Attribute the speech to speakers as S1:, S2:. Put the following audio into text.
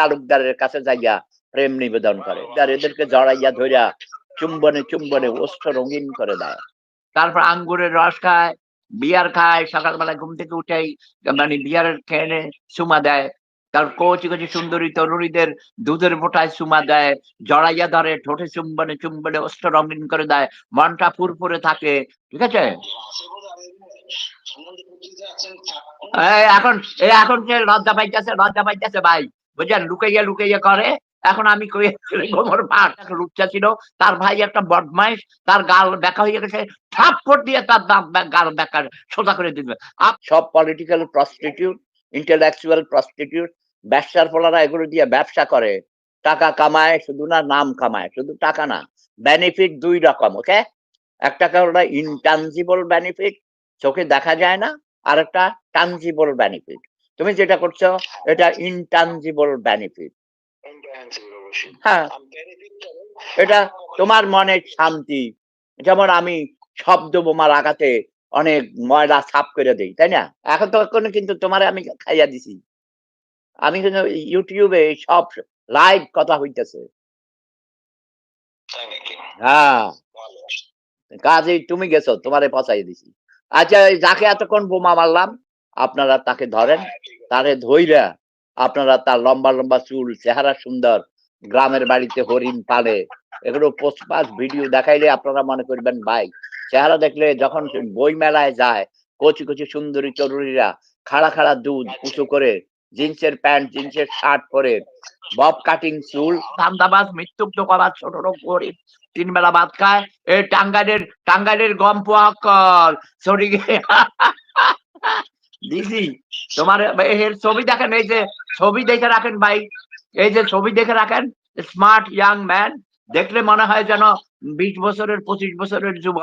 S1: তালুকদারের কাছে যাইয়া প্রেম নিবেদন করে। আর এদেরকে জড়াইয়া ধরিয়া চুম্বনে চুম্বনে ওষ্ঠ রঙিন করে দেয়। তারপর আঙ্গুরের রস খায় বিয়ার খায় সকালবেলা ঘুম থেকে উঠেই মানে বিয়ারের খেয়ে সুমা দেয়। তার কচি কচি সুন্দরী তরুণীদের দুধের বোটায় চুমা দেয়। জড়াইয়া ধরে ঠোঁটে চুম্বনে চুম্বনে অস্ত্র রঙিন করে দেয়। মনটা ফুরফুরে থাকে ঠিক আছে? এখন এখন যে লজ্জা পাইতেছে লজ্জা পাইতেছে ভাই? বুঝলেন? লুকাইয়া লুকাইয়া করে। এখন আমি কই, গোমর ভাট লুচ্চা ছিল, তার ভাই একটা বদমাইশ, তার গাল ব্যাকা হয়ে গেছে, থাপ্পড় দিয়ে তার দাঁত গাল ব্যাকা সোজা করে দিবে। সব পলিটিক্যাল প্রস্টিটিউট ইন্টেলেকচুয়াল প্রস্টিটিউট ব্যবসার ফলারা এগুলো দিয়ে ব্যবসা করে। টাকা কামায়, শুধু না, নাম কামায়, শুধু টাকা না বেনিফিট দুই রকম ওকে একটা কারণে ইনটানজিবল বেনিফিট চোখে দেখা যায় না, আর একটা টানজিবল বেনিফিট তুমি যেটা করছ এটা ইনটানজিবল বেনিফিট হ্যাঁ। এটা তোমার মনের শান্তি। যেমন আমি শব্দ বোমার আঘাতে অনেক ময়লা সাফ করে দেই তাই না? এখন তো এখন কিন্তু তোমার আমি খাইয়া দিছি। আমি কিন্তু ইউটিউবে সব লাইভ কথা হইতেছে। হ্যাঁ। কাজেই তুমি গেছো তোমারে পচাই দিছি। আচ্ছা যাকে এতক্ষণ বোমা মারলাম আপনারা তাকে ধরেন তারে ধইরা আপনারা তার লম্বা লম্বা চুল চেহারা সুন্দর গ্রামের বাড়িতে হরিণ পালে এগুলো পোস্টপাস ভিডিও দেখাইলে আপনারা মনে করবেন ভাই চেহারা দেখলে যখন বই মেলায় যায় কচি কচি সুন্দরী তরুণীরা খাড়া খাড়া দুধ উঁচু করে জিন্সের প্যান্ট জিন্সের শার্ট পরে বব কাটিং চুল ধান্দাবাজ মৃত্যুব্ধ করা ছোট লোক গরিব তিন বেলা ভাত খায় এই টাঙ্গাইলের টাঙ্গাইলের গম পোয়া কল সরি দিদি তোমার ছবি দেখেন, এই যে ছবি দেখে রাখেন ভাই। এই যে ছবি দেখে রাখেন স্মার্ট ইয়াং ম্যান দেখলে মনে হয় যেন বিশ বছরের, পঁচিশ বছরের যুবক।